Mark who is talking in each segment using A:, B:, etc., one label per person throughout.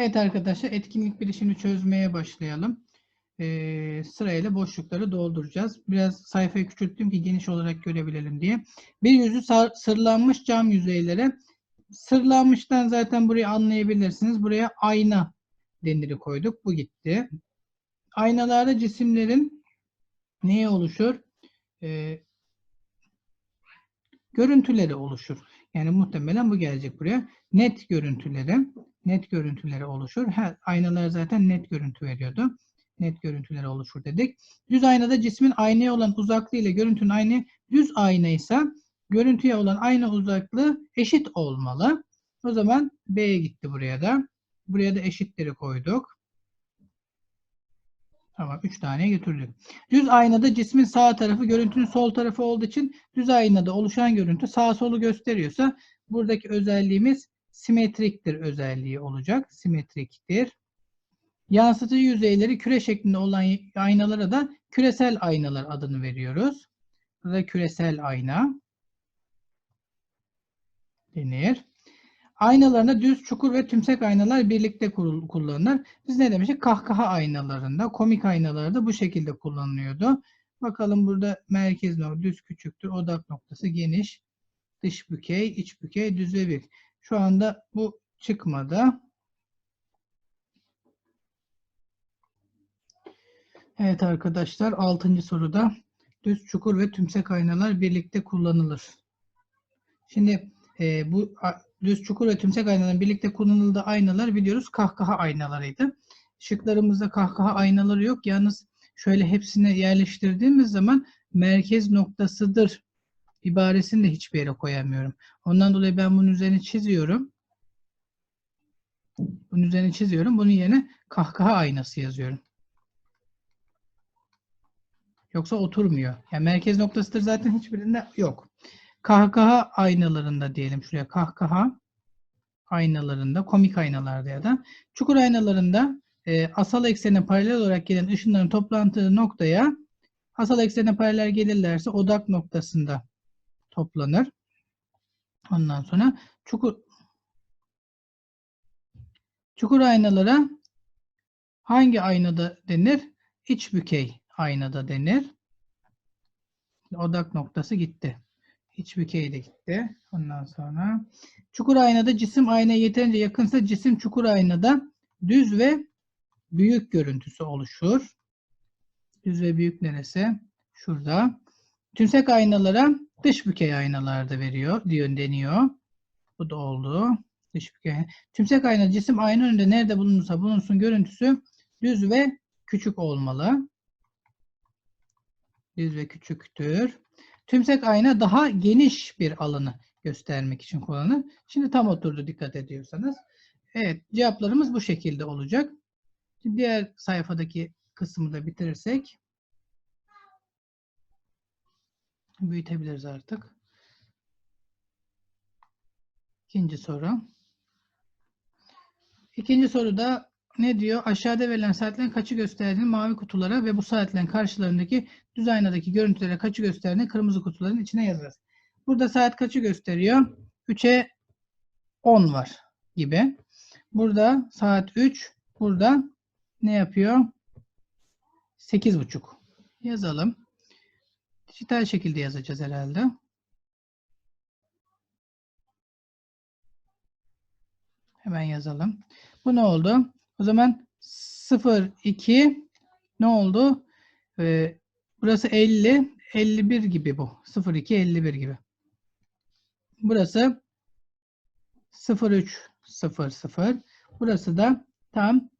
A: Evet arkadaşlar etkinlik bilişini çözmeye başlayalım. Ee, sırayla boşlukları dolduracağız. Biraz sayfayı küçülttüm ki geniş olarak görebilelim diye. Bir yüzü sırlanmış cam yüzeylere. Sırlanmıştan zaten burayı anlayabilirsiniz. Buraya ayna deniri koyduk. Bu gitti. Aynalarda cisimlerin neye oluşur? Ee, görüntüleri oluşur. Yani muhtemelen bu gelecek buraya. Net görüntüleri, net görüntüleri oluşur. Her aynalar zaten net görüntü veriyordu. Net görüntüleri oluşur dedik. Düz aynada cismin aynaya olan uzaklığı ile görüntünün aynı düz ayna ise görüntüye olan ayna uzaklığı eşit olmalı. O zaman B'ye gitti buraya da. Buraya da eşitleri koyduk. Tamam. Üç tane götürdük. Düz aynada cismin sağ tarafı görüntünün sol tarafı olduğu için düz aynada oluşan görüntü sağ solu gösteriyorsa buradaki özelliğimiz simetriktir özelliği olacak. Simetriktir. Yansıtıcı yüzeyleri küre şeklinde olan aynalara da küresel aynalar adını veriyoruz. Burada küresel ayna denir. Aynalarında düz, çukur ve tümsek aynalar birlikte kullanılır. Biz ne demiştik? Kahkaha aynalarında, komik aynalarda bu şekilde kullanılıyordu. Bakalım burada merkez nokta düz küçüktür, odak noktası geniş, dış bükey, iç bükey, düz ve büyük. Şu anda bu çıkmadı. Evet arkadaşlar 6. soruda düz, çukur ve tümsek aynalar birlikte kullanılır. Şimdi e, bu a- düz, çukur ve tümsek aynaların birlikte kullanıldığı aynalar biliyoruz kahkaha aynalarıydı. Şıklarımızda kahkaha aynaları yok. Yalnız şöyle hepsine yerleştirdiğimiz zaman merkez noktasıdır ibaresini de hiçbir yere koyamıyorum. Ondan dolayı ben bunun üzerine çiziyorum. Bunun üzerine çiziyorum. Bunun yerine kahkaha aynası yazıyorum. Yoksa oturmuyor. Yani merkez noktasıdır zaten hiçbirinde yok. Kahkaha aynalarında diyelim şuraya kahkaha aynalarında, komik aynalarda ya da çukur aynalarında e, asal eksene paralel olarak gelen ışınların toplantığı noktaya asal eksene paralel gelirlerse odak noktasında toplanır. Ondan sonra çukur çukur aynalara hangi aynada denir? İç bükey aynada denir. Odak noktası gitti. İç bükey de gitti. Ondan sonra çukur aynada cisim aynaya yeterince yakınsa cisim çukur aynada düz ve büyük görüntüsü oluşur. Düz ve büyük neresi? Şurada. Tümsek aynalara dış bükey aynalarda veriyor diyor deniyor. Bu da oldu. Dış bükey. Tümsek ayna cisim ayna önünde nerede bulunursa bulunsun görüntüsü düz ve küçük olmalı. Düz ve küçüktür. Tümsek ayna daha geniş bir alanı göstermek için kullanılır. Şimdi tam oturdu dikkat ediyorsanız. Evet cevaplarımız bu şekilde olacak. Şimdi diğer sayfadaki kısmı da bitirirsek büyütebiliriz artık. İkinci soru. İkinci soruda ne diyor? Aşağıda verilen saatlerin kaçı gösterdiğini mavi kutulara ve bu saatlerin karşılarındaki düz aynadaki görüntülere kaçı gösterdiğini kırmızı kutuların içine yazarız. Burada saat kaçı gösteriyor? 3'e 10 var gibi. Burada saat 3. Burada ne yapıyor? 8.30. Yazalım. Dijital şekilde yazacağız herhalde. Hemen yazalım. Bu ne oldu? O zaman 0, 2 ne oldu? Ee, burası 50, 51 gibi bu. 0, 2, 51 gibi. Burası 0, 3, 0, 0. Burası da tam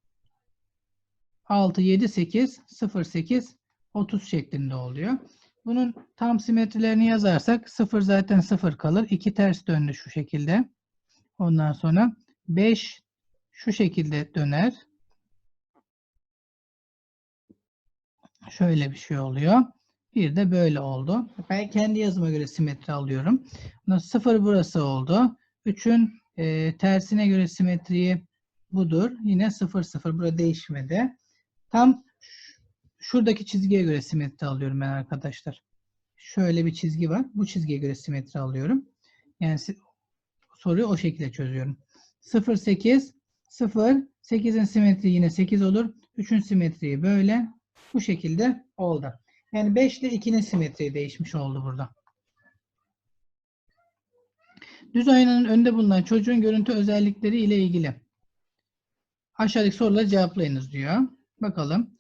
A: 6, 7, 8, 0, 8, 30 şeklinde oluyor. Bunun tam simetrilerini yazarsak 0 zaten 0 kalır. 2 ters döndü şu şekilde. Ondan sonra 5 şu şekilde döner. Şöyle bir şey oluyor. Bir de böyle oldu. Ben kendi yazıma göre simetri alıyorum. 0 burası oldu. 3'ün e, tersine göre simetriyi budur. Yine 0 0 burada değişmedi. Tam şuradaki çizgiye göre simetri alıyorum ben arkadaşlar. Şöyle bir çizgi var. Bu çizgiye göre simetri alıyorum. Yani soruyu o şekilde çözüyorum. 0 8 0. 8'in simetri yine 8 olur. 3'ün simetriği böyle. Bu şekilde oldu. Yani 5 ile 2'nin simetriği değişmiş oldu burada. Düz aynanın önünde bulunan çocuğun görüntü özellikleri ile ilgili. Aşağıdaki soruları cevaplayınız diyor. Bakalım.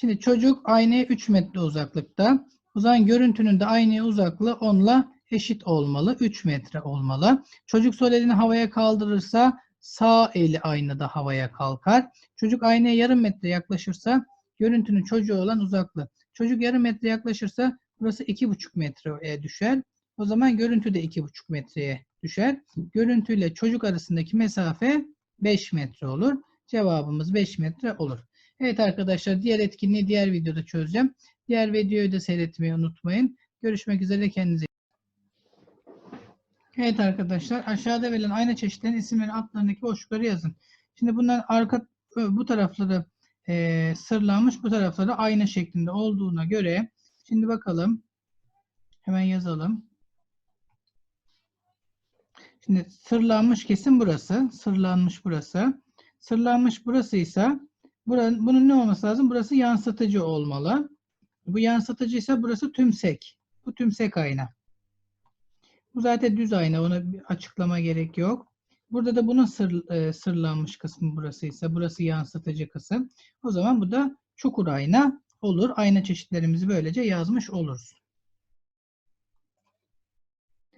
A: Şimdi çocuk aynaya 3 metre uzaklıkta. O zaman görüntünün de aynaya uzaklığı 10 ile eşit olmalı. 3 metre olmalı. Çocuk sol elini havaya kaldırırsa sağ eli aynada havaya kalkar. Çocuk aynaya yarım metre yaklaşırsa görüntünün çocuğu olan uzaklığı. Çocuk yarım metre yaklaşırsa burası 2,5 metreye düşer. O zaman görüntü de 2,5 metreye düşer. Görüntüyle çocuk arasındaki mesafe 5 metre olur. Cevabımız 5 metre olur. Evet arkadaşlar diğer etkinliği diğer videoda çözeceğim. Diğer videoyu da seyretmeyi unutmayın. Görüşmek üzere kendinize. Evet arkadaşlar aşağıda verilen ayna çeşitlerinin isimleri altlarındaki boşlukları yazın. Şimdi bunların arka bu tarafları e, sırlanmış bu tarafları ayna şeklinde olduğuna göre şimdi bakalım hemen yazalım. Şimdi sırlanmış kesim burası. Sırlanmış burası. Sırlanmış burasıysa buranın, bunun ne olması lazım? Burası yansıtıcı olmalı. Bu yansıtıcıysa burası tümsek. Bu tümsek ayna. Bu zaten düz ayna. Ona bir açıklama gerek yok. Burada da bunun sır, e, sırlanmış kısmı burasıysa burası yansıtıcı kısım. O zaman bu da çukur ayna olur. Ayna çeşitlerimizi böylece yazmış oluruz.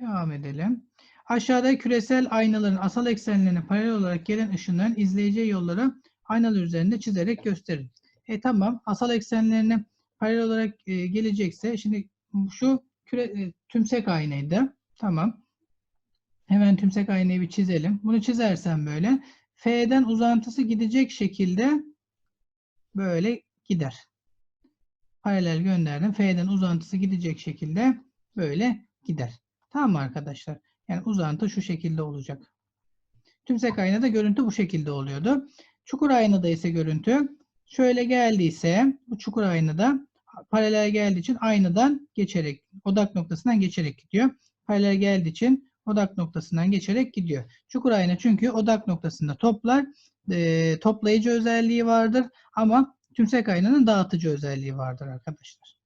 A: Devam edelim. Aşağıda küresel aynaların asal eksenlerine paralel olarak gelen ışınların izleyeceği yolları aynalar üzerinde çizerek gösterin. E tamam. Asal eksenlerine paralel olarak e, gelecekse şimdi şu küre, e, tümsek aynaydı. Tamam. Hemen tümsek aynayı bir çizelim. Bunu çizersem böyle F'den uzantısı gidecek şekilde böyle gider. Paralel gönderdim. F'den uzantısı gidecek şekilde böyle gider. Tamam arkadaşlar? Yani uzantı şu şekilde olacak. Tümsek aynada görüntü bu şekilde oluyordu. Çukur aynada ise görüntü şöyle geldiyse bu çukur aynada paralel geldiği için aynadan geçerek odak noktasından geçerek gidiyor. Paralel geldiği için odak noktasından geçerek gidiyor. Çukur ayna çünkü odak noktasında toplar e, toplayıcı özelliği vardır ama tümsek aynanın dağıtıcı özelliği vardır arkadaşlar.